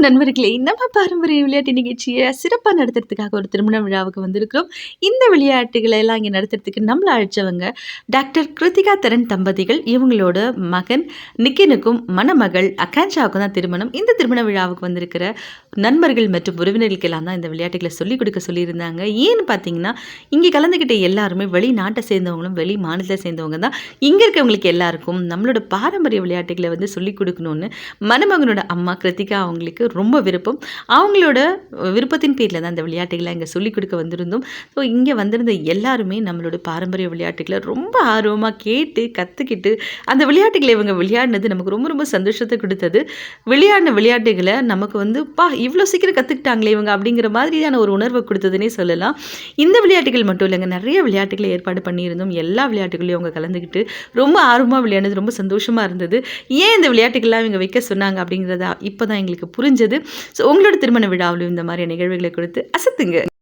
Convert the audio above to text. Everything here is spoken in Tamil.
வணக்கம் நண்பர்களே. நம்ம பாரம்பரிய விளையாட்டு நிகழ்ச்சியை சிறப்பாக நடத்துறதுக்காக ஒரு திருமண விழாவுக்கு வந்திருக்கிறோம். இந்த விளையாட்டுகளை எல்லாம் இங்கே நடத்துறதுக்கு நம்மளை அழைச்சவங்க டாக்டர் கிருத்திகா தரன் தம்பதிகள். இவங்களோட மகன் நிக்கினுக்கும் மணமகள் அகான்ஷாவுக்கும் தான் திருமணம். இந்த திருமண விழாவுக்கு வந்திருக்கிற நண்பர்கள் மற்றும் உறவினர்களுக்கெல்லாம் தான் இந்த விளையாட்டுகளை சொல்லிக் கொடுக்க சொல்லியிருந்தாங்க. ஏன்னு பார்த்தீங்கன்னா இங்கே கலந்துக்கிட்ட எல்லாருமே வெளிநாட்டை சேர்ந்தவங்களும் வெளி மாநிலத்தை சேர்ந்தவங்க தான். இங்கே இருக்கவங்களுக்கு எல்லாருக்கும் நம்மளோட பாரம்பரிய விளையாட்டுகளை வந்து சொல்லிக் கொடுக்கணும்னு மணமகனோட அம்மா கிருத்திகா அவங்களுக்கு ரொம்ப விருப்பம். அவங்களோட விருப்பத்தின் பேரில் தான் அந்த விளையாட்டுகளை இங்கே சொல்லிக் கொடுக்க வந்திருந்தோம். ஸோ இங்கே வந்திருந்த எல்லாருமே நம்மளோட பாரம்பரிய விளையாட்டுகளை ரொம்ப ஆர்வமாக கேட்டு கற்றுக்கிட்டு அந்த விளையாட்டுகளை இவங்க விளையாடினது நமக்கு ரொம்ப ரொம்ப சந்தோஷத்தை கொடுத்தது. விளையாடின விளையாட்டுகளை நமக்கு வந்து பா இவ்வளோ சீக்கிரம் கற்றுக்கிட்டாங்களே இவங்க அப்படிங்கிற மாதிரியான ஒரு உணர்வை கொடுத்ததுன்னே சொல்லலாம். இந்த விளையாட்டுகள் மட்டும் இல்லைங்க. நிறைய விளையாட்டுகளை ஏற்பாடு பண்ணியிருந்தோம். எல்லா விளையாட்டுகளையும் அவங்க கலந்துக்கிட்டு ரொம்ப ஆர்வமாக விளையாடுது ரொம்ப சந்தோஷமாக இருந்தது. ஏன் இந்த விளையாட்டுகள்லாம் இவங்க வைக்க சொன்னாங்க அப்படிங்கிறத இப்போ தான் எங்களுக்கு புரிஞ்சது. ஸோ உங்களோட திருமண விழாவிலும் இந்த மாதிரி நிகழ்வுகளை கொடுத்து அசத்துங்க.